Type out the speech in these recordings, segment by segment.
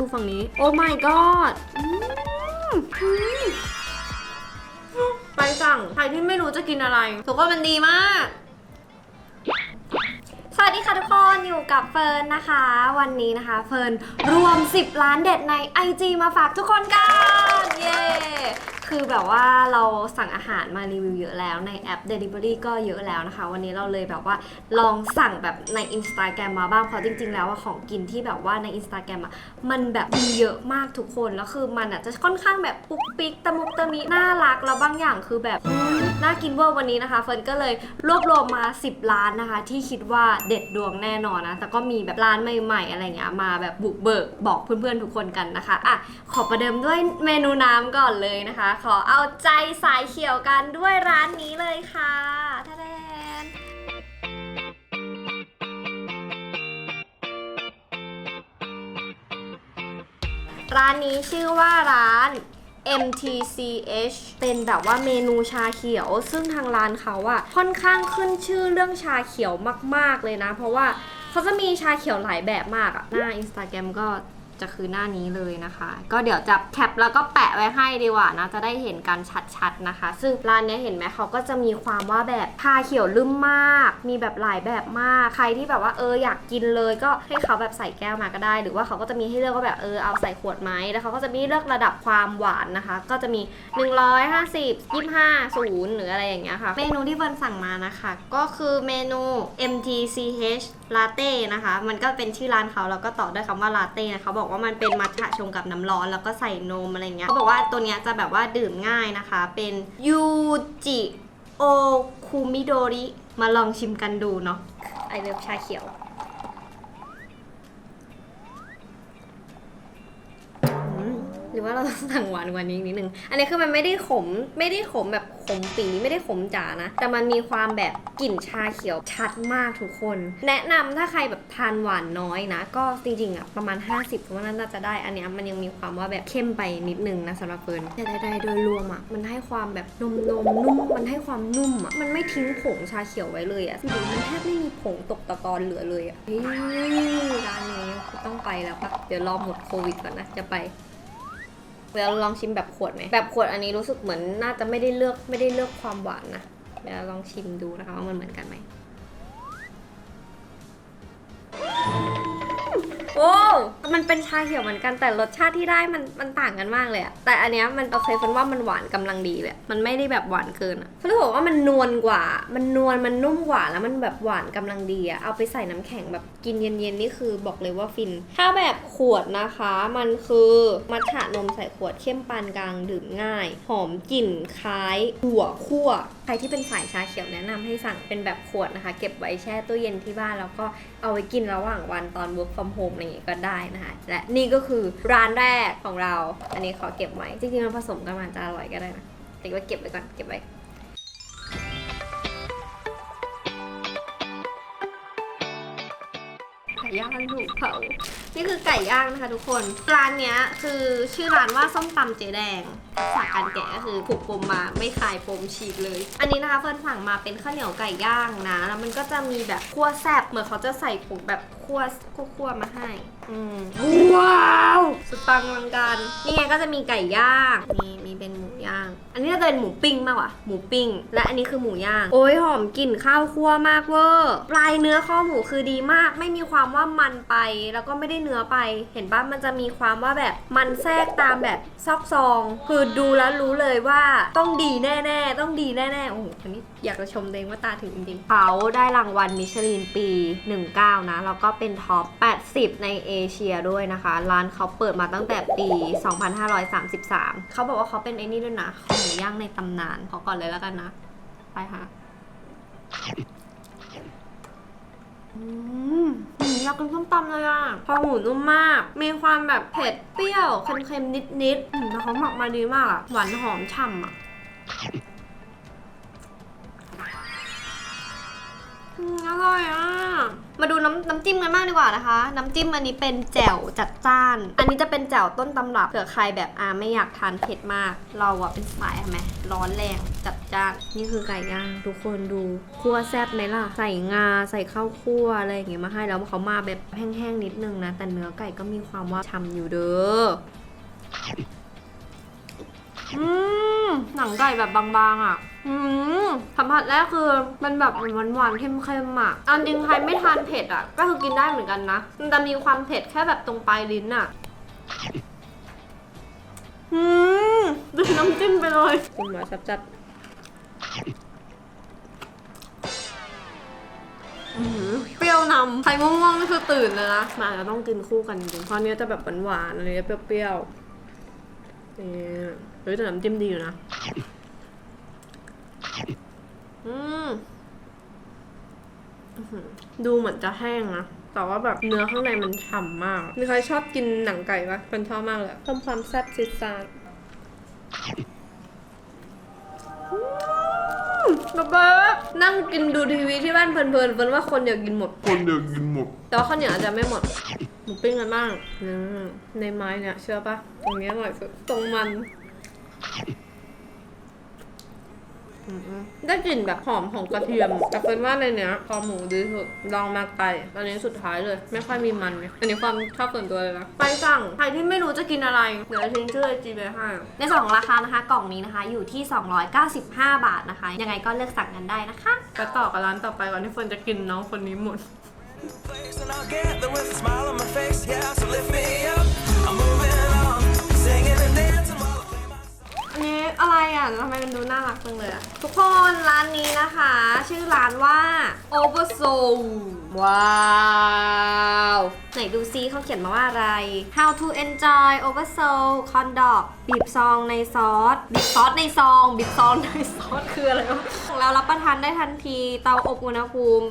ดูฝั่งนี้ โอ้ my god อืมอืมไปสั่ง ใครที่ไม่รู้จะกินอะไรถือว่ามันดีมาก สวัสดีค่ะทุกคนอยู่กับเฟิร์นนะคะ วันนี้นะคะ เฟิร์นรวม 10 ล้านเด็ดใน IG มาฝากทุกคนกัน เย้ คือแบบว่าเราสั่งอาหารมารีวิวเยอะแล้วในแอป Delivery ก็เยอะแล้วนะคะ วันนี้เราเลยแบบว่าลองสั่งแบบใน Instagram มาบ้างเพราะจริง ๆ แล้วว่าของกินที่แบบว่าใน Instagram อะมันแบบมีเยอะมากทุกคนแล้วคือมันอะจะค่อนข้างแบบปุ๊กปิ๊กตะมุกตะมิน่ารักแล้วบางอย่างคือแบบน่ากินเวอร์วันนี้นะคะเฟิร์นก็เลยรวบรวมมา 10 ร้านนะคะ ที่คิดว่าเด็ดดวงแน่นอนนะแต่ก็มีแบบร้านใหม่ๆ อะไรเงี้ยมาแบบบุกเบิกบอกเพื่อนๆทุกคนกันนะคะอะขอประเดิมด้วยเมนูน้ำก่อนเลยนะคะขอเอาใจสายเขียวกันด้วยร้านนี้เลยค่ะท่าแดนร้านนี้ชื่อว่าร้าน MTCH เป็นแบบว่าเมนูชาเขียว ซึ่งทางร้านเขาอะค่อนข้างขึ้นชื่อเรื่องชาเขียวมาก ๆ เลยนะ เพราะว่าเขาจะมีชาเขียวหลายแบบมากอะหน้า Instagram ก็ จะคือหน้านี้เลยนะคะ ก็เดี๋ยวจะแคปแล้วก็แปะไว้ให้ดีกว่านะ จะได้เห็นกันชัดๆนะคะ ซึ่งร้านเนี้ยเห็นไหมเขาก็จะมีความว่าแบบชาเขียวลืมมาก มีแบบหลายแบบมาก ใครที่แบบว่าเอออยากกินเลยก็ให้เขาแบบใส่แก้วมาก็ได้ หรือว่าเขาก็จะมีให้เลือกว่าแบบเออเอาใส่ขวดไหมแล้วเขาก็จะมีเลือกระดับความหวานนะคะ ก็จะมี 150 25 0หรืออะไรอย่างเงี้ยค่ะ เมนูที่เฟิร์นสั่งมานะคะ ก็คือเมนู MTCH Latte นะคะ มันก็เป็นชื่อร้านเขาแล้วก็ต่อด้วยคำว่า Latte นะเขาบอกว่ามันเป็นมัทฉะชงกับน้ำร้อน แล้วก็ใส่นมอะไรเงี้ยเขาบอกว่าตัวเนี้ยจะแบบว่าดื่มง่ายนะคะ เป็นยูจิโอคุมิโดริมาลองชิมกันดูเนาะไอเลิฟชาเขียว รือว่าเราต้องสั่งหวานกว่านี้อีกนิดนึง อันนี้คือมันไม่ได้ขม ไม่ได้ขมแบบขมปีไม่ได้ขมจ๋านะ แต่มันมีความแบบกลิ่นชาเขียวชัดมากทุกคน แนะนำถ้าใครแบบทานหวานน้อยนะ ก็จริงๆอะประมาณ 50ผมว่าน่าจะได้ อันนี้มันยังมีความว่าแบบเข้มไปนิดนึงนะสำหรับเฟิร์นแต่ใดๆโดยรวมอะมันให้ความแบบนมนมนุ่ม มันให้ความนุ่มอะ มันไม่ทิ้งผงชาเขียวไว้เลยอะจริงๆมันแทบไม่มีผงตกตะกอนเหลือเลยอะเฮ้ยร้านนี้ต้องไปแล้วปะเดี๋ยวรอหมดโควิดก่อนนะจะไป เดี๋ยวเราลองชิมแบบขวดไหมแบบขวดอันนี้รู้สึกเหมือนน่าจะไม่ได้เลือกไม่ได้เลือกความหวานนะเดี๋ยวเราลองชิมดูนะคะว่ามันเหมือนกันไหม โอ้มันเป็นชาเขียวเหมือนกันแต่รสชาติที่ได้มันมันต่างกันมากเลยอะแต่อันเนี้ยมันโอเคฟันว่ามันหวานกำลังดีเลย มันไม่ได้แบบหวานเกินอะฟันรู้สึกว่ามันนวลกว่า มันนวลมันนุ่มกว่าแล้วมันแบบหวานกำลังดีอะเอาไปใส่น้ำแข็งแบบกินเย็นๆนี่คือบอกเลยว่าฟิน ถ้าแบบขวดนะคะ มันคือมัทฉะนมใส่ขวดเข้มปานกลางดื่มง่าย หอมกลิ่นคล้ายหัวคั่วใครที่เป็นสายชาเขียวแนะนำให้สั่งเป็นแบบขวดนะคะ เก็บไว้แช่ตู้เย็นที่บ้านแล้วก็เอาไว้กินระหว่างวันตอน work from home อะไรอย่างงี้ก็ได้นะคะ และนี่ก็คือร้านแรกของเรา อันนี้ขอเก็บไว้ จริงๆมันผสมกันมันจะอร่อยก็ได้นะแต่ว่าเก็บไว้ก่อน เก็บไว้ไก่ย่างถูกเผา นี่คือไก่ย่างนะคะทุกคน ร้านเนี้ยคือชื่อร้านว่าส้มตำเจ๊แดงทักการแกะก็คือผูกปมมาไม่คลายปมฉีกเลย อันนี้นะคะเฟิร์นสั่งมาเป็นข้าวเหนียวไก่ย่างนะ แล้วมันก็จะมีแบบคั่วแซบเหมือนเขาจะใส่ผงแบบ คั่วคั่วๆมาให้อืมว้าวสุดปังอลังการนี่ไงก็จะมีไก่ย่างนี่มีเป็นหมูย่าง อันนี้จะเป็นหมูปิ้งมากกว่าหมูปิ้ง และอันนี้คือหมูย่าง โอ้ยหอมกลิ่นข้าวคั่วมากเวอร์ปลายเนื้อข้อหมูคือดีมาก ไม่มีความว่ามันไป แล้วก็ไม่ได้เนื้อไป เห็นปะมันจะมีความว่าแบบมันแทรกตามแบบซอกซอง คือดูแล้วรู้เลยว่าต้องดีแน่ๆ ต้องดีแน่ๆโอ้โหอันนี้อยากจะชมตัวเองว่าตาถึงจริงๆเขาได้รางวัลมิชลินปี 19 นะแล้วก็เป็นท็อป 80 ในเอเชียด้วยนะคะ ร้านเขาเปิดมาตั้งแต่ปี 2533 เขาบอกว่าเขาเป็นไอ้นี่ด้วยนะขาหมูย่างในตำนานขอก่อนเลยแล้วกันนะ ไปค่ะอืมอืมอยากกินส้มตำเลยอะพอหมูนุ่มมาก มีความแบบเผ็ดเปรี้ยวเค็มๆนิดๆแล้วเขาหมักมาดีมากอะหวานหอมฉ่ำอะ อืมอร่อยอะ มาดูน้ำน้ำจิ้มกันบ้างดีกว่านะคะ น้ำจิ้มอันนี้เป็นแจ่วจัดจ้าน อันนี้จะเป็นแจ่วต้นตำรับเผื่อใครแบบอ่าไม่อยากทานเผ็ดมาก เราอะเป็นสายอะไหมร้อนแรงจัดจ้าน นี่คือไก่ย่างทุกคนดูคั่วแซ่บไหมล่ะ ใส่งาใส่ข้าวคั่วอะไรอย่างเงี้ยมาให้แล้วเขามาแบบแห้งๆนิดนึงนะ แต่เนื้อไก่ก็มีความว่าช่ำอยู่เด้ออืม หนังไก่แบบบางๆอะอืมสัมผัสแรกคือมันแบบหวานๆเค็มๆอะอันจริงใครไม่ทานเผ็ดอะ ก็คือกินได้เหมือนกันนะมันจะมีความเผ็ดแค่แบบตรงปลายลิ้นอะอืมดูน้ำจิ้มไปเลยกินหวานจัดๆอื้อหือเปรี้ยวนำใครง่วงๆนี่คือตื่นเลยนะมาจะต้องกินคู่กันจริงๆเพราะอันเนี้ยจะแบบหวานๆอันนี้จะเปรี้ยวๆนี่เฮ้ยแต่น้ำจิ้มดีอยู่นะ อืมอื้อหือดูเหมือนจะแห้งนะ แต่ว่าแบบเนื้อข้างในมันฉ่ำมาก มีใครชอบกินหนังไก่ปะเป็นชอบมากเลยอะเพิ่มความแซ่บซิดซานอืมระเบิดนั่งกินดูทีวีที่บ้านเพลินๆเฟิร์นว่าคนอยากกินหมด คนเดียวกินหมด แต่ว่าข้าวเหนียวอาจจะไม่หมด หมูปิ้งกันบ้างอืมในไม้เนี่ยเชื่อปะตรงเนี้ยอร่อยสุด ตรงมันอืม ได้กลิ่นแบบหอมของกระเทียม แต่เป็นว่าในเนี้ยคอหมูดีสุดลองมาไก่อันนี้สุดท้ายเลย ไม่ค่อยมีมันเลยอันนี้ความชอบส่วนตัวเลยนะ ไปสั่ง ใครที่ไม่รู้จะกินอะไร เดี๋ยวทิ้งชื่อไอจีไปให้ ในส่วนของราคานะคะ กล่องนี้นะคะ อยู่ที่ 295 บาทนะคะ ยังไงก็เลือกสั่งกันได้นะคะ ไปต่อกับร้านต่อไปก่อนที่เฟิร์นจะกินน้องคนนี้หมด place and I'll get there with a smile on my face. Yeah, so lift me up. I'm moving อะไรอะทำไมมันดูน่ารักจังเลยอะทุกคนร้านนี้นะคะ ชื่อร้านว่า Oversoul ว้าวไหนดูซิเขาเขียนมาว่าอะไร How to enjoy Oversoul Corn Dog บีบซองในซอสบีบซอสในซองบีบซองในซอสคืออะไรวะของเรารับประทานได้ทันที เตาอบอุณหภูมิ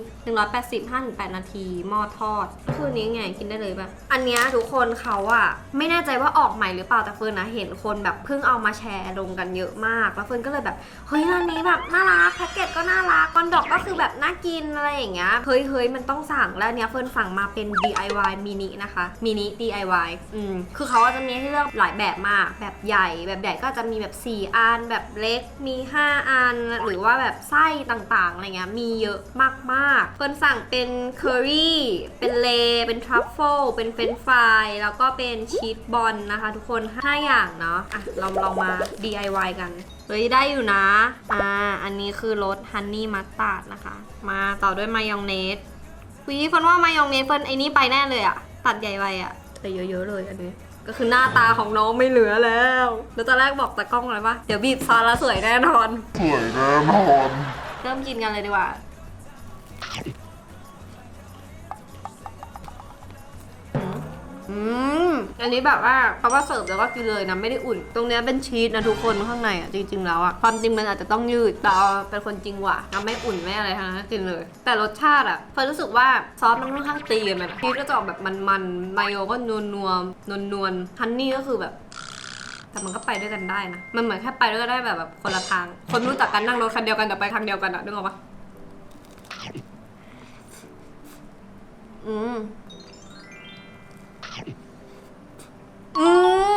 185-8 นาทีหม้อทอดคือนี้ไงกินได้เลยปะอันเนี้ยทุกคนเขาอะไม่แน่ใจว่าออกใหม่หรือเปล่าแต่เฟิร์นนะเห็นคนแบบเพิ่งเอามาแชร์ลงกันเยอะมากแล้วเฟิร์นก็เลยแบบเฮ้ยร้านนี้แบบน่ารักแพ็กเกจก็น่ารักกอนดอกก็คือแบบน่ากินอะไรอย่างเงี้ยเฮ้ยเฮ้ยมันต้องสั่งแล้วเนี้ยเฟิร์นสั่งมาเป็น DIY มินินะคะมินิ DIY อืมคือเขาจะมีให้เลือกหลายแบบมากแบบใหญ่ แบบใหญ่ก็จะมีแบบ 4อันแบบเล็กมี 5อันหรือว่าแบบไส้ต่างๆอะไรเงี้ยมีเยอะมากๆเฟิร์นสั่งเป็นเคอรี่เป็นเลเป็นทรัฟเฟิลเป็นเฟรนฟรายแล้วก็เป็นชีสบอลนะคะ ทุกคน5อย่างเนาะอะเราลองมา DIY กัน เฮ้ยได้อยู่นะ อ่า อันนี้คือรสฮันนี่มัสตาร์ดนะคะ มาต่อด้วยมายองเนสวิเฟิร์นว่ามายองเนสเฟิร์นไอ้นี่ไปแน่เลยอะตัดใหญ่ไปอะแต่เยอะๆเลยอันนี้ ก็คือหน้าตาของน้องไม่เหลือแล้ว แล้วตอนแรกบอกตากล้องเลยว่าเดี๋ยวบีบซอสแล้วสวยแน่นอน สวยแน่นอน เริ่มกินกันเลยดีกว่า อืมอันนี้แบบว่าเขาว่าเสิร์ฟแล้วก็กินเลยนะไม่ได้อุ่น ตรงเนี้ยเป็นชีสนะทุกคนข้างในอะจริง ๆ แล้วอะความจริงมันอาจจะต้องยืดแต่เราเป็นคนจริงว่ะเราไม่อุ่นไม่อะไรทั้งนั้นกินเลย แต่รสชาติอะเฟิร์นรู้สึกว่าซอสมันค่อนข้างตีกันนะชีสก็จะออกแบบมันๆมายโยก็นวลนวลนวลนวลๆฮันนี่ก็คือแบบแต่มันก็ไปด้วยกันได้นะ มันเหมือนแค่ไปด้วยกันได้แบบแบบคนละทาง คนรู้จักกันนั่งรถคันเดียวกันแต่ไปทางเดียวกันอะนึกออกปะอืม อื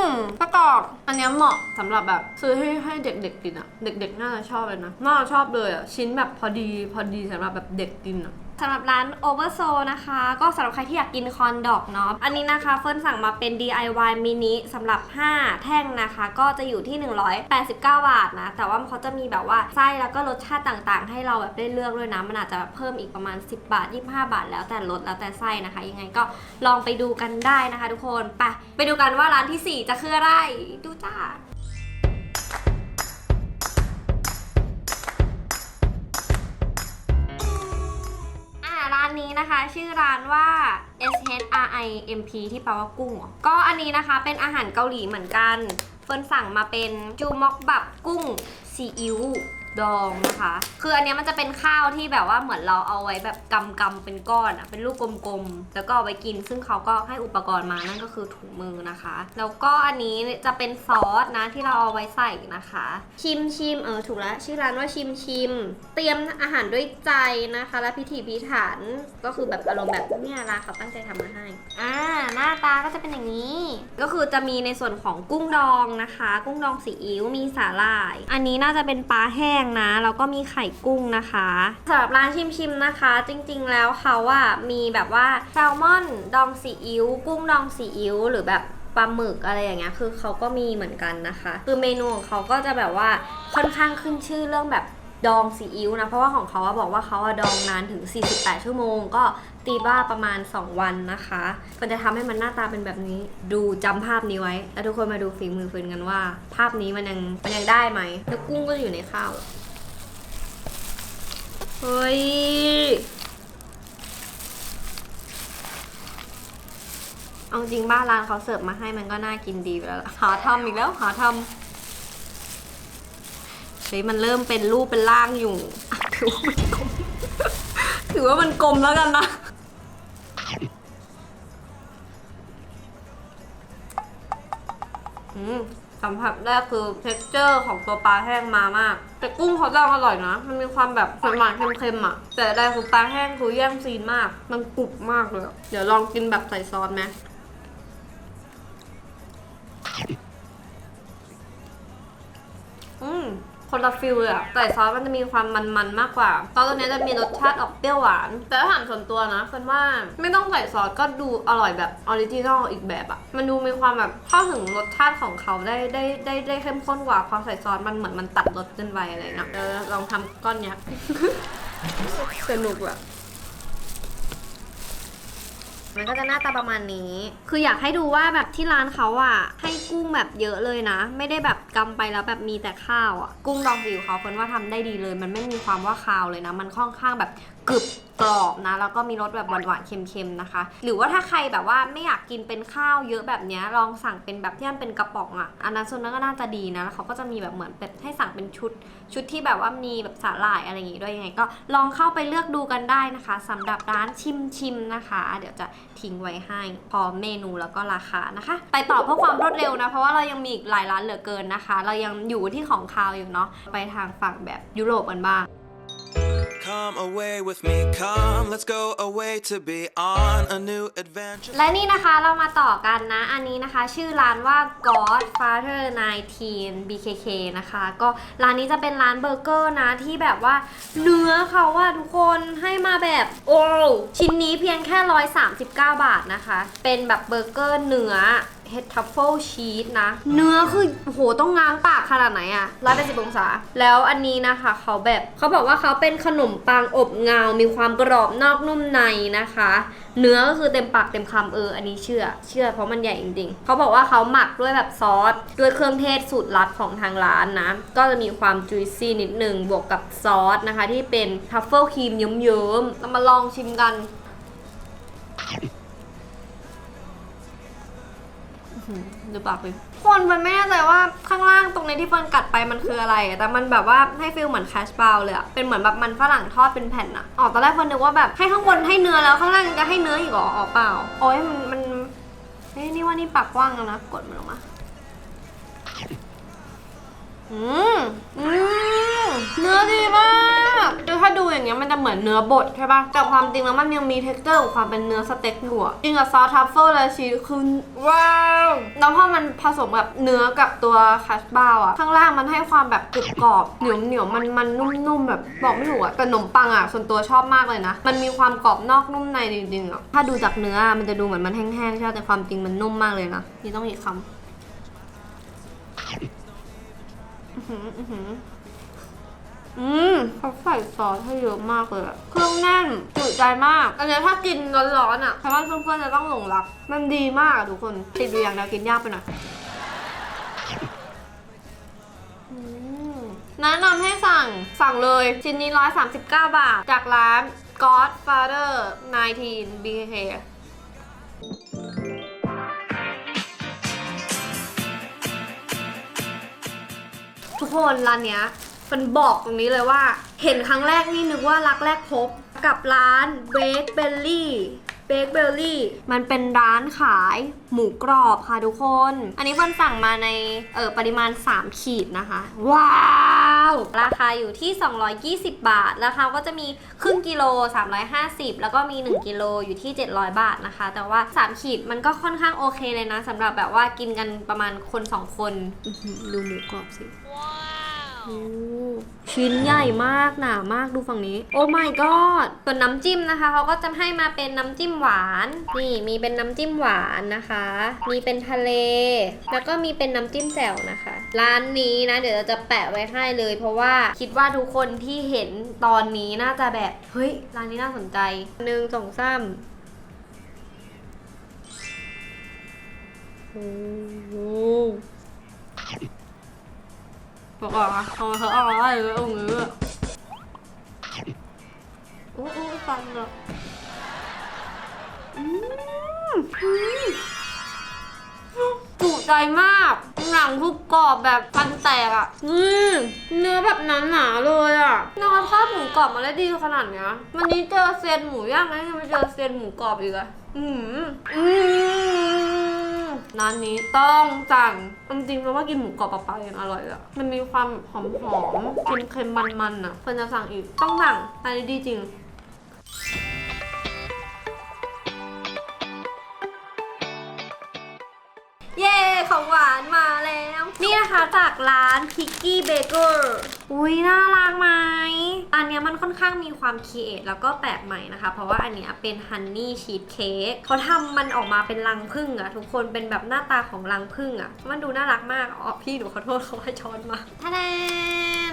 มประกอบ อันเนี้ยเหมาะสำหรับแบบซื้อให้ให้เด็กๆกินอะเด็กๆน่าจะชอบเลยนะน่าจะชอบเลยอะชิ้นแบบพอดีพอดีสำหรับแบบเด็กกินอะ สำหรับร้าน Oversoul นะคะ ก็สำหรับใครที่อยากกินคอนดอกเนาะอันนี้นะคะเฟิร์นสั่งมาเป็น DIY มินิสำหรับ 5 แท่งนะคะ ก็จะอยู่ที่ 189 บาทนะ แต่ว่าเขาจะมีแบบว่าไส้แล้วก็รสชาติต่างๆ ให้เราแบบได้เลือกด้วยนะ มันอาจจะเพิ่มอีกประมาณ 10 บาท 25 บาท แล้วแต่รสแล้วแต่ไส้นะคะ ยังไงก็ลองไปดูกันได้นะคะ ทุกคน ไปไปดูกันว่าร้านที่ 4 จะคืออะไร ดูจ้าานนี้นะคะ ชื่อร้านว่า S H R I M P ที่แปลว่ากุ้งเหรอก็อันนี้นะคะเป็นอาหารเกาหลีเหมือนกัน เฟิร์นสั่งมาเป็นจูมอกบับกุ้งซีอิ๊ว ดองนะคะ คืออันเนี้ยมันจะเป็นข้าวที่แบบว่าเหมือนเราเอาไว้แบบกำกำๆเป็นก้อนอะเป็นลูกกลมๆ แล้วก็เอาไว้กิน ซึ่งเขาก็ให้อุปกรณ์มา นั่นก็คือถุงมือนะคะ แล้วก็อันนี้จะเป็นซอสนะที่เราเอาไว้ใส่นะคะ ชิมชิมเออถูกแล้วชื่อร้านว่าชิมชิม เตรียมอาหารด้วยใจนะคะ และพิถีพิถัน ก็คือแบบอารมณ์แบบเนี่ยร้านเขาตั้งใจทำมาให้ อ่าหน้าตาก็จะเป็นอย่างนี้ ก็คือจะมีในส่วนของกุ้งดองนะคะ กุ้งดองซีอิ๊ว มีสาหร่าย อันนี้น่าจะเป็นปลาแห้งนะ แล้วก็มีไข่กุ้งนะคะสำหรับร้านชิมชิมนะคะ จริงๆแล้วเขาอะมีแบบว่าแซลมอนดองซีอิ๊วกุ้งดองซีอิ๊วหรือแบบปลาหมึกอะไรอย่างเงี้ยคือเขาก็มีเหมือนกันนะคะ คือเมนูของเขาก็จะแบบว่าค่อนข้างขึ้นชื่อเรื่องแบบดองซีอิ๊วนะ เพราะว่าของเขาอะบอกว่าเขาอะดองนานถึง 48 ชั่วโมง ก็ ตีว่าประมาณ 2 วันนะคะมันจะทำให้มันหน้าตาเป็นแบบนี้ ดูจำภาพนี้ไว้ แล้วทุกคนมาดูฝีมือฟืนกันว่า ภาพนี้มันยังมันยังได้ไหม แล้วกุ้งก็อยู่ในข้าว เฮ้ย เอาจริงบ้านร้านเขาเสิร์ฟมาให้มันก็น่ากินดีไปแล้วล่ะหาทำอีกแล้วหาทำเฮ้ยมันเริ่มเป็นรูปเป็นร่างอยู่อะถือว่ามันกลม ถือว่ามันกลมแล้วกันนะ อืมสัมผัสแรกคือ t e x t อร์ของตัวปลาแห้งมามาก แต่กุ้งเขาดองอร่อยนะ มันมีความแบบหวานๆเค็มๆอะ แต่ได้คือปลาแห้งคือแย่งซีนมาก มันกรุบมากเลย เดี๋ยวลองกินแบบใส่ซอสไหม คนละฟิลเลยอะใส่ซอสมันจะมีความมันๆมากกว่าซอสตัวเนี้ยจะมีรสชาติออกเปรี้ยวหวาน แต่ถ้าถามส่วนตัวนะเฟิร์นว่าไม่ต้องใส่ซอสก็ดูอร่อยแบบออริจินอลอีกแบบอะมันดูมีความแบบเข้าถึงรสชาติของเขาได้ได้ได้ได้เข้มข้นกว่าพอใส่ซอสมันเหมือนมันตัดรสเกินไปอะไรเงี้ยเออลองทำก้อนยักษ์ สนุกอะ มันก็จะหน้าตาประมาณนี้ คืออยากให้ดูว่าแบบที่ร้านเขาอะให้กุ้งแบบเยอะเลยนะ ไม่ได้แบบกำไปแล้วแบบมีแต่ข้าวอะกุ้งดองฟิวเขาเพิ่นว่าทำได้ดีเลย มันไม่มีความว่าคาวเลยนะ มันค่อนข้างแบบกรึบกรอบนะ แล้วก็มีรสแบบหวานๆเค็มๆนะคะ หรือว่าถ้าใครแบบว่าไม่อยากกินเป็นข้าวเยอะแบบเนี้ยลองสั่งเป็นแบบที่มันเป็นกระป๋องอะอันนั้นส่วนนั้นก็น่าจะดีนะแล้วเขาก็จะมีแบบเหมือนแบบให้สั่งเป็นชุด ชุดที่แบบว่ามีแบบสาหร่ายอะไรอย่างงี้ด้วยยังไง ก็ลองเข้าไปเลือกดูกันได้นะคะสำหรับร้านชิมชิมนะคะ เดี๋ยวจะทิ้งไว้ให้พร้อมเมนูแล้วก็ราคานะคะ ไปต่อเพื่อความรวดเร็วนะเพราะว่าเรายังมีอีกหลายร้านเหลือเกินนะคะ เรายังอยู่ที่ของคาวอยู่เนาะไปทางฝั่งแบบยุโรปกันบ้าง Come away with me, come, let's go away to be on a new adventure. และนี่นะคะเรามาต่อกันนะ อันนี้นะคะ ชื่อร้านว่า Godfather 19 BKK นะคะ ก็ร้านนี้จะเป็นร้านเบอร์เกอร์นะที่แบบว่าเนื้อเขาอะทุกคนให้มาแบบโอ้ชิ้นนี้เพียงแค่ 139 บาทนะคะ เป็นแบบเบอร์เกอร์เนื้อ เฮดทัฟเฟิลชีสนะ เนื้อคือโหต้องง้างปากขนาดไหนอะร้อยแปดสิบองศา แล้วอันนี้นะคะเขาแบบเขาบอกว่าเขาเป็นขนมปังอบเงา มีความกรอบนอกนุ่มในนะคะ เนื้อก็คือเต็มปากเต็มคำเออ อันนี้เชื่อ เชื่อเพราะมันใหญ่จริงๆ เขาบอกว่าเขาหมักด้วยแบบซอส ด้วยเครื่องเทศสูตรลับของทางร้านนะ ก็จะมีความจุยซี่นิดนึง บวกกับซอสนะคะ ที่เป็นทัฟเฟิลครีมเยิ้มๆเรามาลองชิมกัน ดูปากเลยคนมันไม่แน่ใจว่าข้างล่างตรงนี้ที่เฟิร์นกัดไปมันคืออะไร แต่มันแบบว่าให้ฟิลเหมือนแคชบราวเลยอะเป็นเหมือนแบบมันฝรั่งทอดเป็นแผ่นอะออกตอนแรกเฟิร์นนึกว่าแบบให้ข้างบนให้เนื้อแล้วข้างล่างจะให้เนื้ออีกเหรอออกเปล่า โอ้ยมันมันเฮ้ยนี่ว่านี่ปากกว้างแล้วนะกดมันออกมา อืมอืมเนื้อดีมากคือถ้าดูอย่างเงี้ยมันจะเหมือนเนื้อบดใช่ปะแต่ความจริงแล้วมันยังมีเท็กเจอร์ของความเป็นเนื้อสเต็กอยู่อะกินกับซอสทัฟเฟิลและชีสคือว้าวแล้วพอมันผสมกับเนื้อกับตัวคัชบาวอะข้างล่างมันให้ความแบบกรุบกรอบเหนียวเหนียวมันมันนุ่มๆแบบบอกไม่ถูกอะแต่ขนมปังอะส่วนตัวชอบมากเลยนะ มันมีความกรอบนอกนุ่มในจริงๆอะถ้าดูจากเนื้อมันจะดูเหมือนมันแห้งๆใช่ไหมแต่ความจริงมันนุ่มมากเลยนะนี่ต้องอีกคำ หืออือหืออืมเขาใส่ซอสให้เยอะมากเลยอะเครื่องแน่นจุใจมาก อันนี้ถ้ากินร้อนๆอะใครว่าเพื่อนๆจะต้องหลงรัก มันดีมากอะทุกคนติดอยู่อย่างเดียวกินยากไปหน่อยแนะนำให้สั่งสั่งเลยชิ้นนี้ 139 บาท จากร้าน Godfather 19 BK ทุกคนร้านเนี้ยมันบอกตรงนี้เลยว่า เห็นครั้งแรกนี่นึกว่ารักแรกพบกับร้านเบสเบลลี่ เบคเบลลี่มันเป็นร้านขายหมูกรอบค่ะทุกคน อันนี้เฟิร์นสั่งมาในเออปริมาณ 3 ขีดนะคะ ว้าวราคาอยู่ที่ 220 บาทแล้วเขาก็จะมีครึ่งกิโล 350 แล้วก็มี 1 กิโลอยู่ที่ 700 บาทนะคะ แต่ว่า 3 ขีดมันก็ค่อนข้างโอเคเลยนะสำหรับแบบว่ากินกันประมาณคน 2 คนอื้อหือดูหมูกรอบสิโอ้ ชิ้นใหญ่มากหนามากดูฝั่งนี้ โอ้ my god ส่วนน้ำจิ้มนะคะเขาก็จะให้มาเป็นน้ำจิ้มหวาน นี่มีเป็นน้ำจิ้มหวานนะคะ มีเป็นทะเล แล้วก็มีเป็นน้ำจิ้มแจ่วนะคะ ร้านนี้นะ เดี๋ยวเราจะแปะไว้ให้เลย เพราะว่าคิดว่าทุกคนที่เห็นตอนนี้น่าจะแบบ เฮ้ย ร้านนี้น่าสนใจหนึ่งสองสามโอ้ บอกอะเขาเขาเอาอะไรเลยเอาเงืออู้อู้ฟันอะอืมอืมจุใจมาก หนังคือกรอบแบบฟันแตกอะอืมเนื้อแบบหนหนาๆเลยอะนอทอดหมูกรอบมาได้ดีขนาดเนี้ยวันนี้เจอเซียนหมูย่างนะยังไม่เจอเซียนหมูกรอบอีกอะอืมอืม ร้านนี้ต้องสั่งจริงๆเพราะว่ากินหมูกรอบเปล่าๆยังอร่อยอะมันมีความหอมๆเค็มๆมันๆอะเพิ่นจะสั่งอีกต้องสั่งร้านนี้ดีจริงเย้ของหวานมาแล้ว นี่นะคะจากร้าน Picky Baker อุ้ยน่ารักไหม อันเนี้ยมันค่อนข้างมีความคิดแล้วก็แปลกใหม่นะคะ เพราะว่าอันเนี้ยเป็นฮันนี่ชีสเค้กเขาทำมันออกมาเป็นรังผึ้งอะทุกคนเป็นแบบหน้าตาของรังผึ้งอะมันดูน่ารักมากอ๋อพี่หนูขอโทษเขาให้ช้อนมาท่า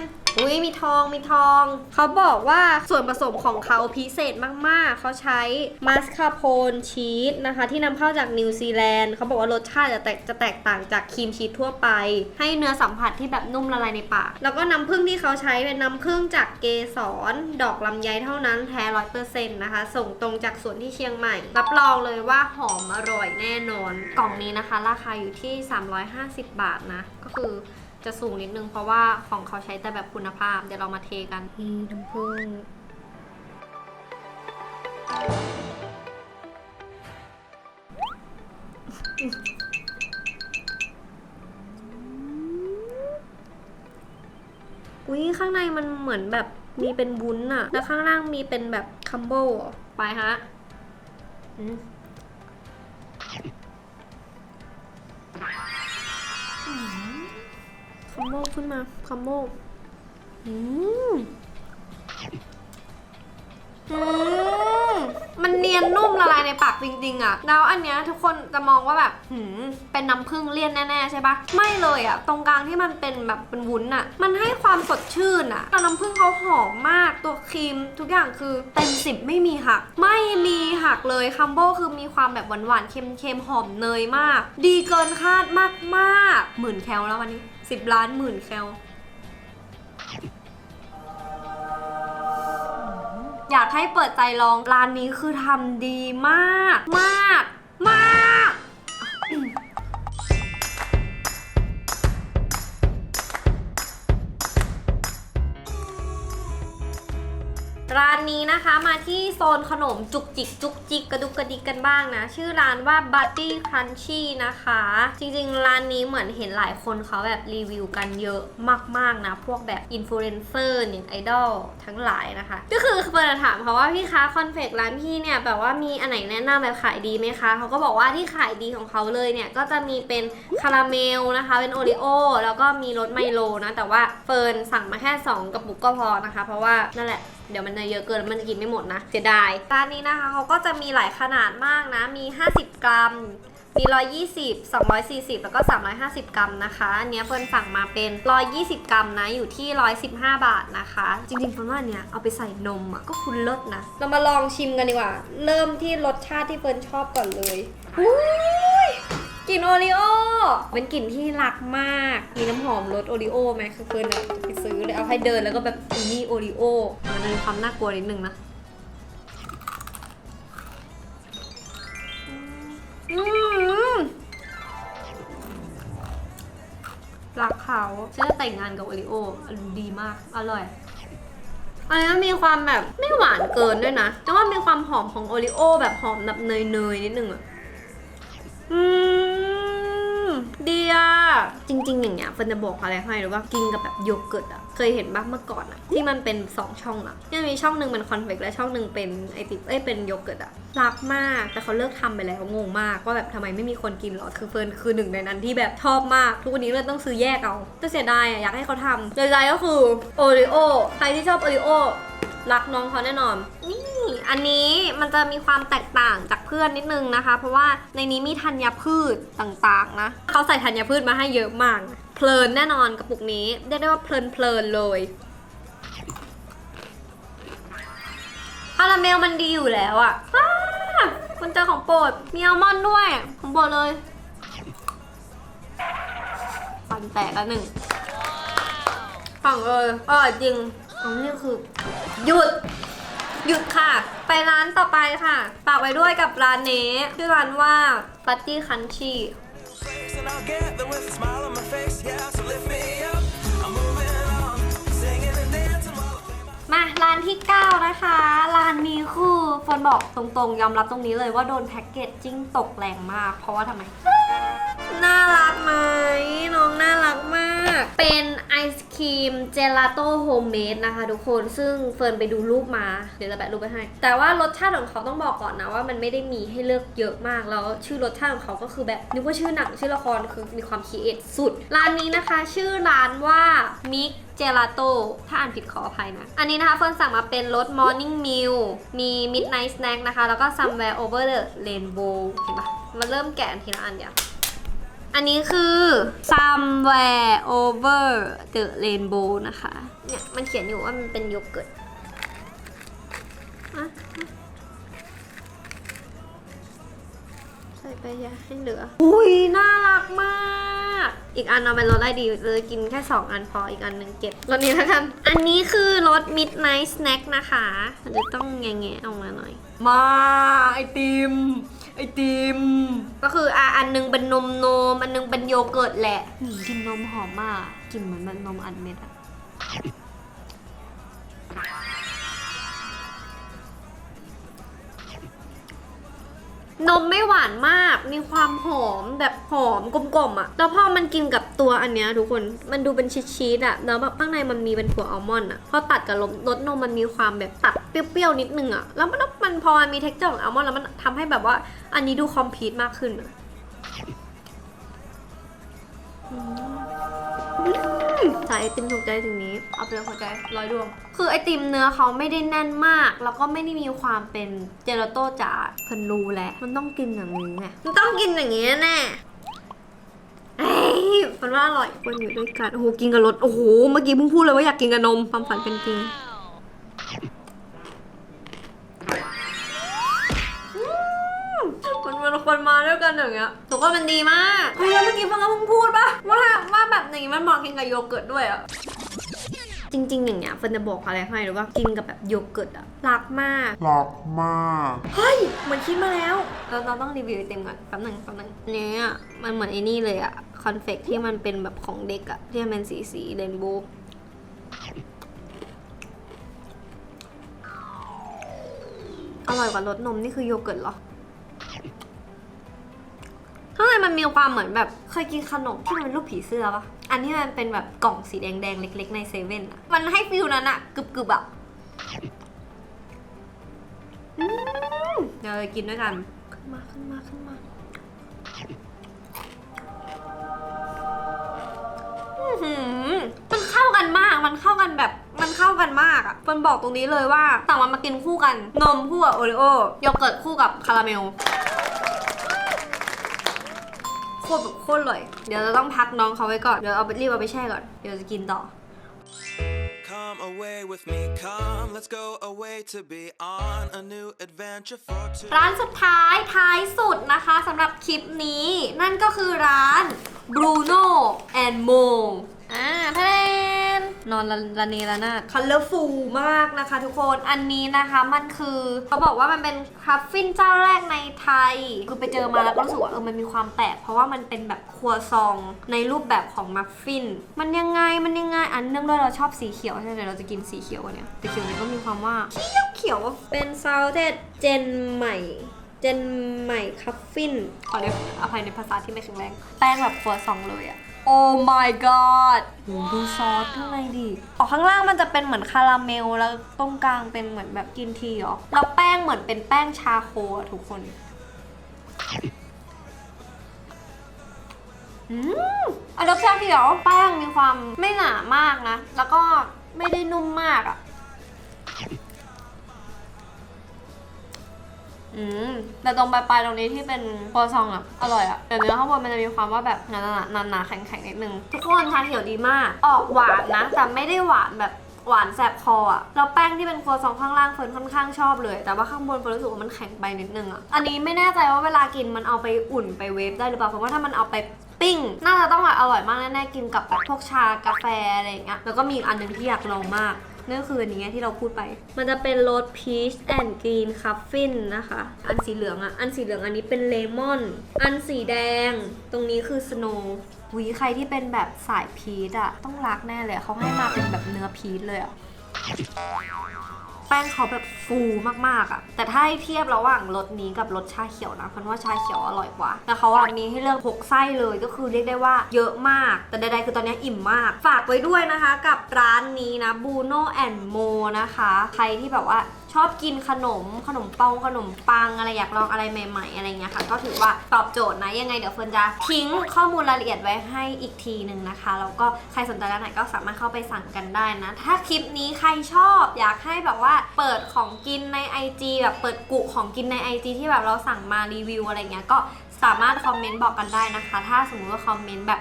น อุ้ยมีทองมีทอง เขาบอกว่าส่วนผสมของเขาพิเศษมากๆ เขาใช้มัสคาโพนชีสนะคะ ที่นำเข้าจากนิวซีแลนด์เขาบอกว่ารสชาติจะแตกจะแตกต่างจากครีมชีสทั่วไป ให้เนื้อสัมผัสที่แบบนุ่มละลายในปาก แล้วก็น้ำผึ้งที่เขาใช้เป็นน้ำผึ้งจากเกสรดอกลำไยเท่านั้นแท้ร้อยเปอร์เซ็นต์นะคะ ส่งตรงจากสวนที่เชียงใหม่ รับรองเลยว่าหอมอร่อยแน่นอน กล่องนี้นะคะ ราคาอยู่ที่ 350 บาทนะ ก็คือ จะสูงนิดนึงเพราะว่าของเขาใช้แต่แบบคุณภาพ เดี๋ยวเรามาเทกันนี่น้ำผึ้งอุ้ยข้างในมันเหมือนแบบมีเป็นวุ้นอะแล้วข้างล่างมีเป็นแบบคัมโบอะไปฮะ อืม ขึ้นมาคัมโมอืมอืมมันเนียนนุ่มละลายในปากจริงๆอะแล้วอันเนี้ยทุกคนจะมองว่าแบบหืมเป็นน้ำผึ้งเลี่ยนแน่ๆใช่ปะไม่เลยอะตรงกลางที่มันเป็นแบบเป็นวุ้นอะมันให้ความสดชื่นอะแล้วน้ำผึ้งเขาหอมมากตัวครีม ทุกอย่างคือเต็มสิบไม่มีหัก ไม่มีหักเลยคัมโบคือมีความแบบหวานๆเค็มๆหอมเนยมาก ดีเกินคาดมากๆหมื่นแคลแล้ววันนี้ สิบล้านหมื่นแคล อยากให้เปิดใจลองร้านนี้คือทำดีมาก มากมาก นะคะมาที่โซนขนมจุกจิกจุกจิกกระดุกกระดิกกันบ้างนะ ชื่อร้านว่า b u t t y Crunchy นะคะ จริงๆ ร้านนี้เหมือนเห็นหลายคนเขาแบบรีวิวกันเยอะมากๆนะ พวกแบบอินฟลูเอนเซอร์เน็ตไอดอลทั้งหลายนะคะ ก็คือเฟิร์นถามเขาว่าพี่คะคอนเฟกร้านพี่เนี่ยแบบว่ามีอันไหนแนะนำแบบขายดีไหมคะเขาก็บอกว่าที่ขายดีของเขาเลยเนี่ยก็จะมีเป็นคาราเมลนะคะเป็นโอริโอแล้วก็มีรสไมโลนะแต่ว่าเฟิร์นสั่งมาแค่ 2กระปุกก็พอนะคะ เพราะว่านั่นแหละ เดี๋ยวมันจะเยอะเกินแล้วมันจะกินไม่หมดนะเสียดายร้านนี้นะคะเขาก็จะมีหลายขนาดมากนะ มี 50 กรัมมี 120 240 แล้วก็ 350 กรัมนะคะ อันเนี้ยเฟิร์นสั่งมาเป็น 120 กรัมนะ อยู่ที่ 115 บาทนะคะ จริงๆเฟิร์นว่าอันเนี้ยเอาไปใส่นมอะก็คุณเลิศนะ เรามาลองชิมกันดีกว่า เริ่มที่รสชาติที่เฟิร์นชอบก่อนเลยอุ้ยกลิ่นโอริโอ เป็นกลิ่นที่รักมาก มีน้ำหอมรสโอริโอไหมคือเฟิร์นอะ ซื้อเลยเอาให้เดินแล้วก็แบบอีนี่โอริโอมันมีความน่ากลัวนิดนึงนะรักเขาฉันจะแต่งงานกับโอริโอดีมาก อร่อยอันนี้มีความแบบไม่หวานเกินด้วยนะ แต่ว่ามีความหอมของโอริโอแบบหอมแบบเนยๆนิดนึงอะอืม ดีอะจริง ๆ อย่างเงี้ยเฟิร์นจะบอกอะไรให้หรือว่ากินกับแบบโยเกิร์ตอะเคยเห็นบ้างเมื่อก่อนอะที่มันเป็นสองช่องอะที่มันมีช่องหนึ่งเป็นคอนเฟกและช่องหนึ่งเป็นไอติมเอ้ยเป็นโยเกิร์ตอะรักมากแต่เขาเลิกทำไปแล้วงงมากว่าแบบทำไมไม่มีคนกินหรอคือเฟิร์นคือหนึ่งในนั้นที่แบบชอบมากทุกวันนี้เลยต้องซื้อแยกเอาแต่เสียดายอะอยากให้เขาทำใจๆก็คือโอริโอใครที่ชอบโอริโอรักน้องเขาแน่นอนนี่ อันนี้มันจะมีความแตกต่างจากเพื่อนนิดนึงนะคะ เพราะว่าในนี้มีธัญพืชต่างๆนะเขาใส่ธัญพืชมาให้เยอะมาก เพลินแน่นอนกระปุกนี้เรียกได้ว่าเพลินเพลินเลยคาราเมลมันดีอยู่แล้วอะอ้ามันเจอของโปรดมีอัลมอนด์ด้วยของโปรดเลยฟันแตกแล้วหนึ่งฝั่งเลยอร่อยจริงอันนี้คือหยุด หยุดค่ะ ไปร้านต่อไปค่ะฝากไว้ด้วยกับร้านนี้ชื่อร้านว่าปัตตี้คันชี and I'll get there with a smile on my face. Yeah, so lift me up. I'm moving on, singing and dancing while I play my มาร้านที่ 9 นะคะร้านนี้คือเฟิร์นบอกตรงๆ ยอมรับตรงนี้เลยว่าโดนแพ็กเกจจิ้งตกแรงมาก เพราะว่าทำไม น่ารักไหมน้องน่ารักมาก เป็นไอศครีมเจลาโต้โฮมเมดนะคะทุกคนซึ่งเฟิร์นไปดูรูปมา เดี๋ยวจะแปะรูปไปให้ แต่ว่ารสชาติของเขาต้องบอกก่อนนะว่ามันไม่ได้มีให้เลือกเยอะมาก แล้วชื่อรสชาติของเขาก็คือแบบนึกว่าชื่อหนังชื่อละครคือมีความคีเอทสุด ร้านนี้นะคะ ชื่อร้านว่ามิกเจลาโต้ถ้าอ่านผิดขออภัยนะ อันนี้นะคะเฟิร์นสั่งมาเป็นรส Morning Meal มี Midnight Snack นะคะ แล้วก็ Somewhere Over the Rainbow เห็นปะมาเริ่มแกะทีละอันเดียว อันนี้คือ Somewhere Over the Rainbow นะคะ เนี่ย มันเขียนอยู่ว่ามันเป็นโยเกิร์ตอะอะใส่ไปอย่าให้เหลือ อุ้ย น่ารักมาก อีกอันเอาไปรสได้ดีเลยกินแค่ 2 อันพอ อีกอันหนึ่งเก็บรสนี้แล้วกัน อันนี้คือรส Midnight Snack นะคะมันจะต้องแงะๆออกมาหน่อย มาไอติม ไอติม ก็คืออะอันหนึงเป็นนมนม อันหนึงเป็นโยเกิร์ตแหละหืมกลินนมหอมมากกลินเหมือนมันนมอัดเม็ดอะ นมไม่หวานมาก มีความหอมแบบหอมกลมๆอะแล้วพอมันกินกับตัวอันเนี้ยทุกคน มันดูเป็นชีสๆอะแล้วแบบข้างในมันมีเป็นถั่วอัลมอนด์อะ พอตัดกับรสนมมันมีความแบบตัดเปรี้ยวๆนิดนึงอะแล้วมันมันพอมันมีเท็กเจอร์ของอัลมอนด์แล้วมันทำให้แบบว่า อันนี้ดูคอมพลีทมากขึ้นอะอืม สายไอติมถูกใจถึงนี้ เอาไปเลยหัวใจร้อยดวง คือไอติมเนื้อเขาไม่ได้แน่นมาก แล้วก็ไม่ได้มีความเป็นเจลาโต้จ๋าเพิ่นรู้แหละ มันต้องกินอย่างนี้ไงมันต้องกินอย่างนี้แน่เอ้ยมันว่าอร่อยควรอยู่ด้วยกัน โอ้โห กินกับรส โอ้โห เมื่อกี้เพิ่งพูดเลยว่าอยากกินกับนม ความฝันเป็นจริง คนมาด้วยกันอย่างเงี้ยถือว่ามันดีมากเฮ้ยแล้วเมื่อกี้ฟังก็เพิ่งพูดปะว่าว่าแบบนี้มันเหมาะกินกับโยเกิร์ตด้วยอะจริง ๆ อย่างเงี้ยเฟิร์นจะบอกอะไรให้หรือว่ากินกับแบบโยเกิร์ตอะรักมากรักมากเฮ้ยเหมือนคิดมาแล้ว เราเราต้องรีวิวไอติมก่อนแป๊บหนึงแป๊บหนึงเนี่ยมันเหมือนไอ้นี่เลยอะคอนเฟกที่มันเป็นแบบของเด็กอะที่มันเป็นสีสีเรนโบว์อร่อยกว่ารสนมนี่คือโยเกิร์ตเหรอ มันมีความเหมือนแบบเคยกินขนมที่มันเป็นรูปผีเสื้อปะอันที่มันเป็นแบบกล่องสีแดงๆเล็ก ๆ ในเซเว่นอะมันให้ฟิลนั้นอะกรึบๆอะอืมเดี๋ยวเรากินด้วยกัน ขึ้นมาขึ้นมาขึ้นมาอื้อหือมันเข้ากันมาก มันเข้ากันแบบ มันเข้ากันมากอะเฟิร์นบอกตรงนี้เลยว่าสั่งมันมากินคู่กัน นมคู่กับโอริโอโยเกิร์ตคู่กับคาราเมลโคตรแบบโคตรอร่อย เดี๋ยวเราต้องพักน้องเขาไว้ก่อน เดี๋ยวเอาไปรีบเอาไปแช่ก่อน เดี๋ยวจะกินต่อ Come away with me, come, let's go away to be on a new adventure for two. ร้านสุดท้ายท้ายสุดนะคะสำหรับคลิปนี้ นั่นก็คือร้าน Bruno and Mo อ่าทะเล นอนละเนระนาดคัลเลอร์ฟูมากนะคะทุกคน อันนี้นะคะมันคือเขาบอกว่ามันเป็นคัฟฟินเจ้าแรกในไทย คือไปเจอมาแล้วก็รู้สึกว่าเออมันมีความแปลกเพราะว่ามันเป็นแบบครัวซองในรูปแบบของมัฟฟิน มันยังไงมันยังไงอันเนื่องด้วยเราชอบสีเขียวใช่ไหมเราจะกินสีเขียววันเนี้ยสีเขียวนี้ก็มีความว่าเขียวเขียวเป็นซาวเทสเจนใหม่เจนใหม่คัฟฟินขอเรียกอภัยในภาษาที่ไม่แข็งแรง แป้งแบบครัวซองเลยอะ โอ้ my god ดูซอสข้างในดิออกข้างล่างมันจะเป็นเหมือนคาราเมล แล้วตรงกลางเป็นเหมือนแบบกินทีเหรอ แล้วแป้งเหมือนเป็นแป้งชาโคอะทุกคน อืมอันรสชาติเขียวแป้งมีความไม่หนามากนะ แล้วก็ไม่ได้นุ่มมากอะ อืมแต่ตรงปลายๆตรงนี้ที่เป็นครัวซองอะอร่อยอะแต่เนื้อข้างบนมันจะมีความว่าแบบหนาๆหนาๆแข็งๆนิดนึง ทุกคนทานเขียวดีมาก ออกหวานนะ แต่ไม่ได้หวานแบบหวานแสบคออะแล้วแป้งที่เป็นครัวซองข้างล่างเฟิร์นค่อนข้างชอบเลย แต่ว่าข้างบนเฟิร์นรู้สึกว่ามันแข็งไปนิดนึงอะอันนี้ไม่แน่ใจว่าเวลากินมันเอาไปอุ่นไปเวฟได้หรือเปล่า เพราะว่าถ้ามันเอาไปปิ้ง น่าจะต้องแบบอร่อยมากแน่ๆ กินกับแบบพวกชากาแฟอะไรอย่างเงี้ย แล้วก็มีอีกอันหนึงที่อยากลองมาก นั่นก็คืออันนี้ไงที่เราพูดไป มันจะเป็นรสพีชแอนด์กรีนคัฟฟินนะคะ อันสีเหลืองอะ อันสีเหลืองอันนี้เป็นเลมอน อันสีแดง ตรงนี้คือสโนว์วีใครที่เป็นแบบสายพีชอะ ต้องรักแน่เลยอะเขาให้มาเป็นแบบเนื้อพีชเลยอะ แป้งเขาแบบฟูมากๆอะ่ะ แต่ถ้าให้เทียบระหว่างรสนี้กับรสชาเขียวนะเพราะว่าชาเขียวอร่อยกว่า แต่เขาอะมีให้เลือกหกไส้เลยก็คือเรียกได้ว่าเยอะมาก แต่ใดๆคือตอนนี้อิ่มมาก ฝากไว้ด้วยนะคะ กับร้านนี้นะ Bruno and Mo นะคะ ใครที่แบบว่า ชอบกินขนมขนมปองขนมปังอะไรอยากลองอะไรใหม่ ๆ อะไรเงี้ยค่ะ ก็ถือว่าตอบโจทย์นะยังไงเดี๋ยวเฟิร์นจะทิ้งข้อมูลรายละเอียดไว้ให้อีกทีหนึ่งนะคะแล้วก็ใครสนใจร้านไหนก็สามารถเข้าไปสั่งกันได้นะ ถ้าคลิปนี้ใครชอบอยากให้แบบว่าเปิดของกินใน IG แบบเปิดกุของกินใน IG ที่แบบเราสั่งมารีวิวอะไรเงี้ยก็สามารถคอมเมนต์บอกกันได้นะคะ ถ้าสมมติว่าคอมเมนต์แบบ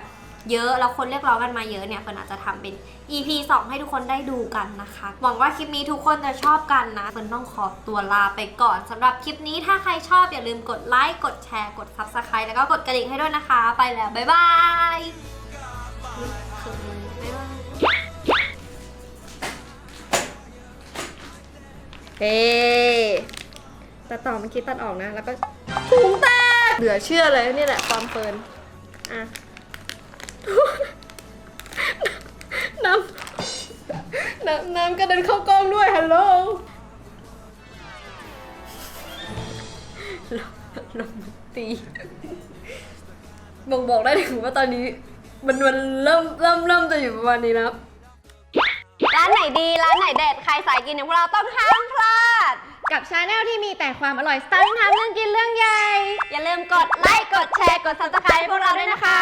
เยอะแล้วคนเรียกร้องกันมาเยอะเนี่ยเฟิร์นอาจจะทำเป็น EP 2 ให้ทุกคนได้ดูกันนะคะ หวังว่าคลิปนี้ทุกคนจะชอบกันนะเฟิร์นต้องขอตัวลาไปก่อนสำหรับคลิปนี้ถ้าใครชอบอย่าลืมกดไลค์กดแชร์กด Subscribe แล้วก็กดกระดิ่งให้ด้วยนะคะ ไปแล้วบ๊ายบายบ๊ายบายเฮ้ตัดต่อเมื่อกี้ตัดออกนะ แล้วก็พุงแตกเหลือเชื่อเลยนี่แหละความเฟิร์นอะ น้ำน้ำกระเด็นเข้ากล้องด้วยฮัลโหลลมลมตีบ่งบอกได้ถึงว่าตอนนี้ มันมันเริ่มเริ่มเริ่มจะอยู่ประมาณนี้แล้วร้านไหนดีร้านไหนเด็ดใครสายกินอย่างพวกเราต้องห้ามพลาด กับชาแนลที่มีแต่ความอร่อยสไตล์ทำเรื่องกินเรื่องใหญ่ อย่าลืมกดไลค์กดแชร์กด subscribe ให้พวกเราด้วยนะคะ